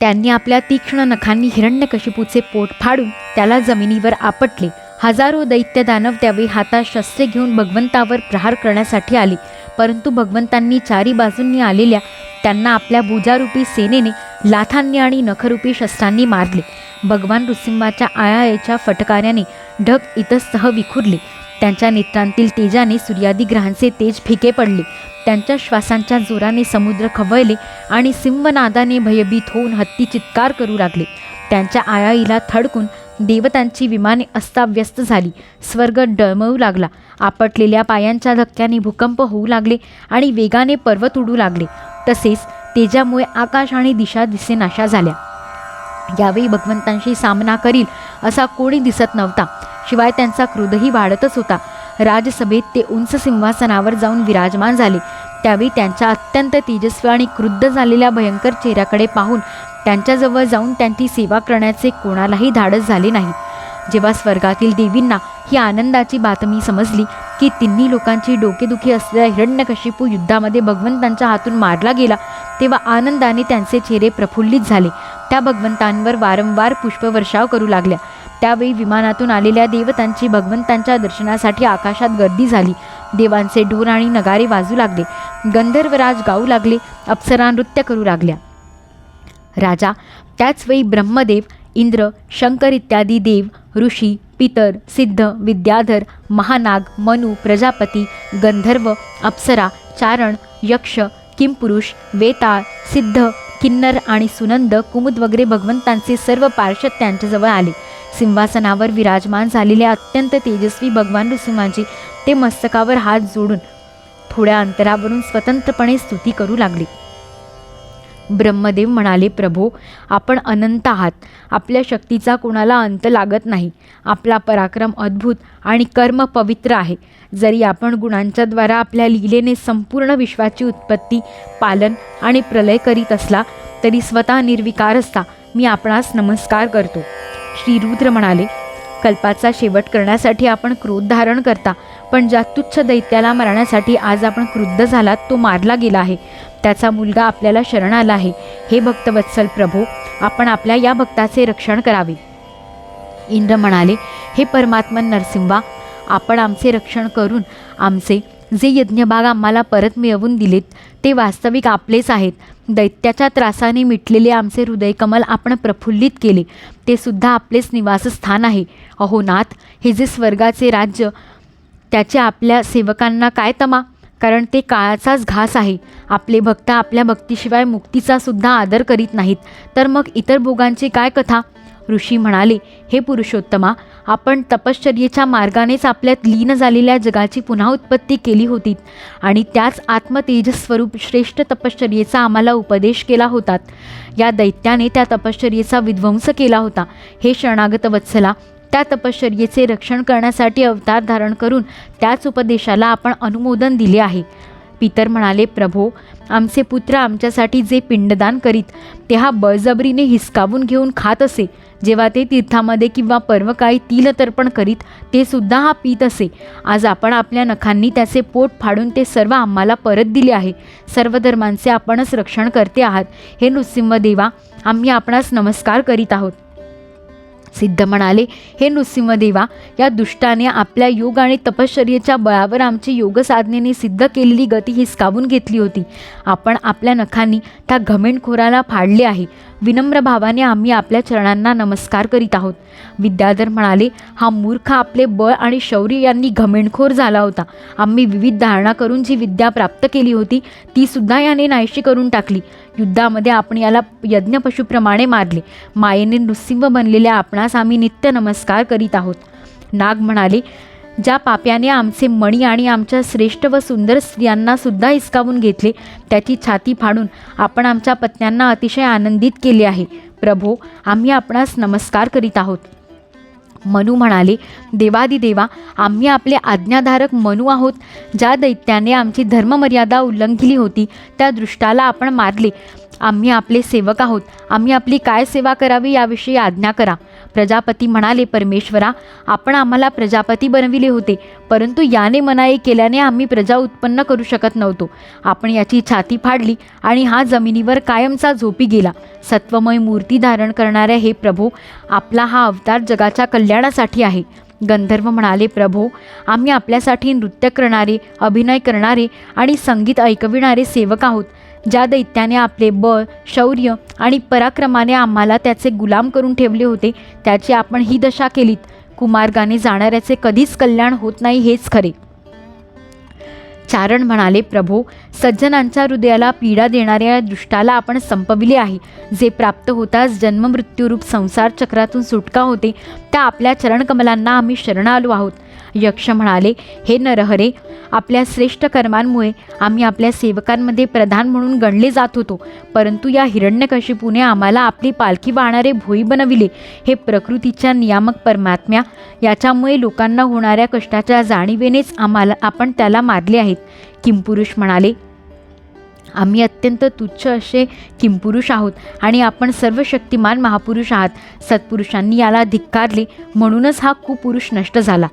त्यांनी आपल्या तीक्ष्ण नखांनी हिरण्यकशिपूचे पोट फाडून त्याला जमिनीवर आपटले. हजारो दैत्य दानव त्यावेळी हातात शस्त्रे घेऊन भगवंतावर प्रहार करण्यासाठी आले. परंतु भगवंतांनी चारी बाजूंनी आलेल्या त्यांना आपल्या भुजारूपी सेनेने लाथांनी आणि नखरूपी शस्त्रांनी मारले. भगवान नृसिंहाच्या आयाच्या फटकाऱ्याने ढग इतस्तह विखुरले. त्यांच्या नेत्रांतील तेजाने सूर्यादी ग्रहांचे तेज फिके पडले. त्यांच्या श्वासांच्या जोराने समुद्र खवळले आणि सिंहनादाने भयभीत होऊन हत्ती चित्कार करू लागले. त्यांच्या आयाईला थडकून देवतांची विमाने अस्ताव्यस्त झाली. स्वर्ग डळमळू लागला. आपटलेल्या पायांच्या धक्क्याने भूकंप होऊ लागले आणि वेगाने पर्वत उडू लागले. तसेच तेजामुळे आकाश आणि दिशा दिसेनाशा झाल्या. यावेळी भगवंतांशी सामना करील असा कोणी दिसत नव्हता. शिवाय त्यांचा क्रोधही वाढतच होता. राजसभेत ते उंच सिंहासनावर जाऊन विराजमान झाले. त्यावेळी त्यांच्या अत्यंत तेजस्वी आणि क्रुद्ध झालेल्या भयंकर चेहऱ्याकडे पाहून त्यांच्याजवळ जाऊन त्यांची सेवा करण्याचे कोणालाही धाडस झाले नाही. जेव्हा स्वर्गातील देवींना ही आनंदाची बातमी समजली की तिन्ही लोकांची डोकेदुखी असलेल्या हिरण्यकशिपू युद्धामध्ये भगवंतांच्या हातून मारला गेला तेव्हा आनंदाने त्यांचे चेहरे प्रफुल्लित झाले. त्या भगवंतांवर वारंवार पुष्पवर्षाव करू लागल्या. त्यावेळी विमानातून आलेल्या देवतांची भगवंतांच्या दर्शनासाठी आकाशात गर्दी झाली. देवांचे ढोर आणि नगारे वाजू लागले. गंधर्वराज गाऊ लागले. अप्सरा नृत्य करू लागल्या. राजा त्याचवेळी ब्रह्मदेव इंद्र शंकर इत्यादी देव ऋषी पितर सिद्ध विद्याधर महानाग मनु प्रजापती गंधर्व अप्सरा चारण यक्ष किमपुरुष वेताळ सिद्ध किन्नर आणि सुनंद कुमुद वगैरे भगवंतांचे सर्व पार्षद त्यांच्याजवळ आले. सिंहासनावर विराजमान झालेल्या अत्यंत तेजस्वी भगवान नृसिंहांची ते मस्तकावर हात जोडून थोड्या अंतरावरून स्वतंत्रपणे स्तुती करू लागले. ब्रह्मदेव म्हणाले प्रभो आपण अनंत आहात. आपल्या शक्तीचा कोणाला अंत लागत नाही. आपला पराक्रम अद्भुत आणि कर्म पवित्र आहे. जरी आपण गुणांच्याद्वारा आपल्या लीलेने संपूर्ण विश्वाची उत्पत्ती पालन आणि प्रलय करीत असला तरी स्वतः निर्विकार असता. मी आपणास नमस्कार करतो. श्री रुद्र म्हणाले कल्पाचा शेवट करण्यासाठी आपण क्रोध धारण करता पण ज्या तुच्छ दैत्याला मारण्यासाठी आज आपण क्रुद्ध झालात तो मारला गेला आहे. त्याचा मुलगा आपल्याला शरण आला आहे. हे भक्तवत्सल प्रभो आपण आपल्या या भक्ताचे रक्षण करावे. इंद्र म्हणाले हे परमात्मन नरसिंहा आपण आमचे रक्षण करून आमचे जे यज्ञभाग आम्हाला परत मिळवून दिलेत ते वास्तविक आपलेच आहेत. दैत्याच्या त्रासाने मिटलेले आमचे हृदयकमल आपण प्रफुल्लित केले. ते सुद्धा आपलेच निवासस्थान आहे. अहो नाथ हे जे स्वर्गाचे राज्य त्याचे आपल्या सेवकांना काय तमा? कारण ते काळाचाच घास आहे. आपले भक्त आपल्या भक्तीशिवाय मुक्तीचा सुद्धा आदर करीत नाहीत. तर मग इतर भोगांची काय कथा? ऋषी म्हणाले हे पुरुषोत्तमा आपण तपश्चर्येच्या मार्गानेच आपल्यात लीन झालेल्या जगाची पुन्हा उत्पत्ती केली होती आणि त्याच आत्मतेजस्वरूप श्रेष्ठ तपश्चर्येचा आम्हाला उपदेश केला होता. या दैत्याने त्या तपश्चर्येचा विध्वंस केला होता. हे शरणागत वत्सला त्या तपश्चर्येचे रक्षण करण्यासाठी अवतार धारण करून त्याच उपदेशाला आपण अनुमोदन दिले आहे. पितर म्हणाले प्रभो आमचे पुत्र आमच्यासाठी जे पिंडदान करीत ते हा बळजबरीने हिसकावून घेऊन खात असे. जेव्हा ते तीर्थामध्ये किंवा पर्वकाळी तिल तर्पण करीत ते सुद्धा हा पीत असे. आज आपण आपल्या नखांनी त्याचे पोट फाडून ते सर्व आम्हाला परत दिले आहे. सर्व धर्मांचे आपणच रक्षण करते आहात. हे नृसिंहदेवा आम्ही आपणास नमस्कार करीत आहोत. सिद्ध म्हणाले हे नृसिंहदेवा या दुष्टाने आपल्या योग आणि तपश्चर्येच्या बळावर आमची योग साधनेने सिद्ध केलेली गती हिसकावून घेतली होती. आपण आपल्या नखांनी त्या घमेंडखोराला फाडले आहे. विनम्र भावाने आम्ही आपल्या चरणांना नमस्कार करीत आहोत. विद्याधर म्हणाले हा मूर्ख आपले बळ आणि शौर्य यांनी घमेणखोर झाला होता. आम्ही विविध धारणा करून जी विद्या प्राप्त केली होती ती सुद्धा याने नाहीशी करून टाकली. युद्धामध्ये आपण याला यज्ञपशुप्रमाणे मारले. मायेने नृसिंह बनलेल्या आपणास आम्ही नित्य नमस्कार करीत आहोत. नाग म्हणाले ज्या पाप्याने आमचे मणी आणि आमच्या श्रेष्ठ व सुंदर स्त्रियांना सुद्धा हिसकावून घेतले त्याची छाती फाडून आपण आमच्या पत्न्यांना अतिशय आनंदित केले आहे. प्रभो आम्ही आपणास नमस्कार करीत आहोत. मनू म्हणाले देवादिदेवा आम्ही आपले आज्ञाधारक मनू आहोत ज्या दैत्याने आमची धर्ममर्यादा उल्लंघिली होती त्या दृष्टाला आपण मारले. आम्ही आपले सेवक आहोत. आम्ही आपली काय सेवा करावी याविषयी आज्ञा करा. प्रजापती म्हणाले परमेश्वरा आपण आम्हाला प्रजापती बनविले होते परंतु याने मनाई केल्याने आम्ही प्रजा उत्पन्न करू शकत नव्हतो. आपण याची छाती फाडली आणि हा जमिनीवर कायमचा झोपी गेला. सत्वमय मूर्ती धारण करणाऱ्या हे प्रभो आपला हा अवतार जगाच्या कल्याणासाठी आहे. गंधर्व म्हणाले प्रभो आम्ही आपल्यासाठी नृत्य करणारे अभिनय करणारे आणि संगीत ऐकविणारे सेवक आहोत. ज्या दैत्याने आपले बळ शौर्य आणि पराक्रमाने आम्हाला त्याचे गुलाम करून ठेवले होते त्याची आपण ही दशा केलीत. कुमार्गाने जाणाऱ्याचे कधीच कल्याण होत नाही हेच खरे. चारण म्हणाले प्रभो सज्जनांच्या हृदयाला पीडा देणाऱ्या दुष्टाला आपण संपविले आहे. जे प्राप्त होताच जन्ममृत्यूरूप संसार चक्रातून सुटका होते त्या आपल्या चरणकमलांना आम्ही शरण आलो आहोत. यक्ष म्हणाले हे नरहरे आपल्या श्रेष्ठ कर्मांमुळे आम्ही आपल्या सेवकांमध्ये प्रधान म्हणून गणले जात होतो. परंतु या हिरण्यकशिपूने आम्हाला आपली पालखी वाहणारे भोई बनविले. हे प्रकृतीच्या नियामक परमात्म्या याच्यामुळे लोकांना होणाऱ्या कष्टाच्या जाणीवेनेच आम्हाला आपण त्याला मारले आहेत. किंपुरुष म्हणाले आम्ही अत्यंत तुच्छ असे किंपुरुष आहोत आणि आपण सर्व शक्तिमान महापुरुष आहात. सत्पुरुषांनी याला धिक्कारले म्हणूनच हा कुपुरुष नष्ट झाला.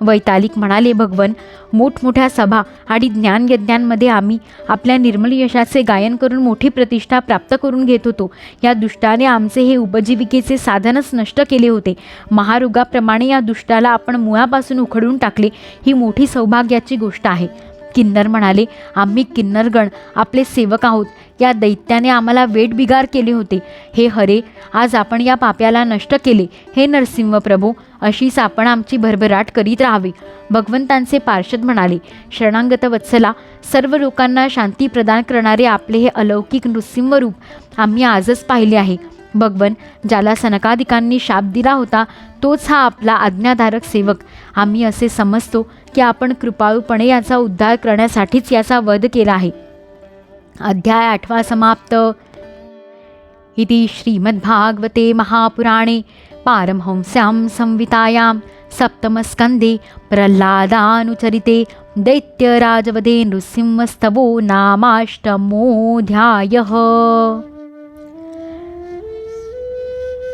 वैतालिक म्हणाले भगवन मोठमोठ्या सभा आणि ज्ञानयज्ञांमध्ये आम्ही आपल्या निर्मल यशाचे गायन करून मोठी प्रतिष्ठा प्राप्त करून घेत होतो. या दुष्टाने आमचे हे उपजीविकेचे साधनच नष्ट केले होते. महारोगाप्रमाणे या दुष्टाला आपण मुळापासून उखडून टाकले. ही मोठी सौभाग्याची गोष्ट आहे. किन्नर म्हणाले आम्ही किन्नरगण आपले सेवक आहोत. या दैत्याने आम्हाला वेटबिगार केले होते. हे हरे आज आपण या पाप्याला नष्ट केले. हे नरसिंह प्रभू अशीच आपण आमची भरभराट करीत राहावी. भगवंतांचे पार्षद म्हणाले शरणांगत वत्सला सर्व लोकांना शांती प्रदान करणारे आपले हे अलौकिक नृसिंह रूप आम्ही आजच पाहिले आहे. भगवन ज्याला सनकादिकांनी शाप दिला होता तोच हा आपला आज्ञाधारक सेवक. आम्ही असे समजतो की आपण कृपाळूपणे याचा उद्धार करण्यासाठीच याचा वध केला आहे. अध्याय आठवा समाप्त. इति श्रीमद्भागवते महापुराणे पारमहंस्यां संवितायां सप्तमस्कन्धे प्रह्लादानुचरिते दैत्यराजवदे नृसिंहस्तवो नामाष्टमोऽध्यायः।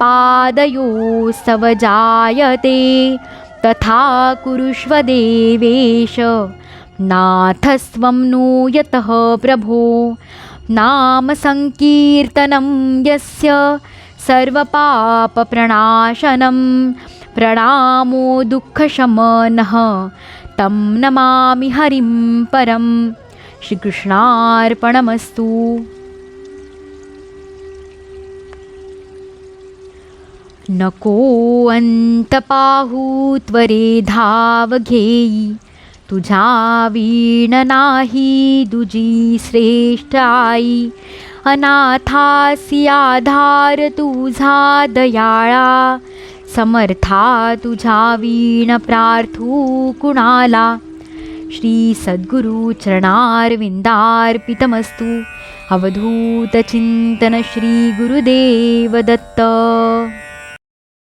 पादयोस्तव जायते तथा कुरुष्व देवेश। नाथस्वं नो यतः प्रभो। नामसङ्कीर्तनं यस्य सर्वपापप्रणाशनं। प्रणामो दुःखशमनः। तं नमामि हरिं परं। श्रीकृष्णार्पणमस्तु। नको अंतपाहू त्वरे धाव घेई. तुझा वीण नाही दुजी श्रेष्ठ आई. अनाथासी आधार तुझा दयाळा. समर्था तुझा वीण प्रार्थू कुणाला? श्री सद्गुरु चरणारविंदार्पितमस्तु. अवधूत चिंतन श्री गुरुदेव दत्त.